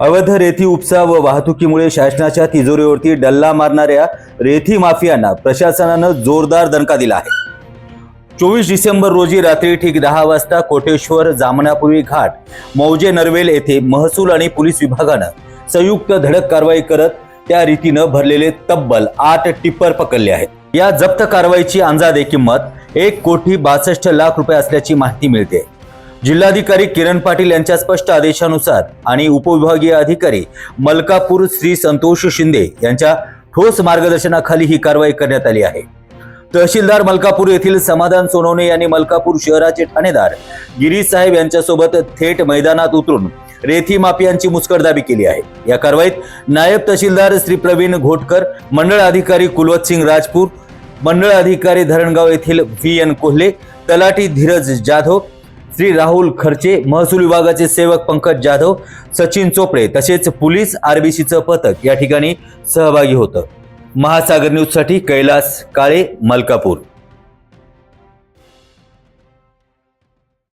अवैध रेती उपसा व वाहतुकीमुळे शासनाच्या तिजोरीवरती डल्ला मारणाऱ्या रेती माफियांना प्रशासनानं जोरदार दणका दिला आहे. चोवीस डिसेंबर रोजी रात्री ठीक दहा वाजता कोटेश्वर जामनापुरी घाट मौजे नरवेल येथे महसूल आणि पोलीस विभागानं संयुक्त धडक कारवाई करत त्या रीतीनं भरलेले तब्बल आठ टिप्पर पकडले आहेत. या जप्त कारवाईची अंदाजे किंमत एक कोटी बासष्ट लाख रुपये असल्याची माहिती मिळते. जिल्हाधिकारी किरण पाटील यांच्या स्पष्ट आदेशानुसार आणि उपविभागीय अधिकारी मलकापूर श्री संतोष शिंदे यांच्या ठोस मार्गदर्शनाखाली ही कारवाई करण्यात आली आहे. तहसीलदार मलकापूर येथील समाधान सोनवणे यांनी मलकापूर शहराचे ठाणेदार गिरीश साहेब यांच्यासोबत थेट मैदानात उतरून रेथी माफियांची मुस्करदाबी केली आहे. या कारवाईत नायब तहसीलदार श्री प्रवीण घोटकर मंडळ अधिकारी कुलवत सिंग राजपूर मंडळ अधिकारी धरणगाव येथील व्ही एन कोहले तलाठी धीरज जाधव श्री राहुल खर्चे महसूल विभागाचे सेवक पंकज जाधव सचिन चोपडे तसेच पोलीस आरबीसीचं पथक या ठिकाणी सहभागी होतं. महासागर न्यूजसाठी कैलास काळे मलकापूर.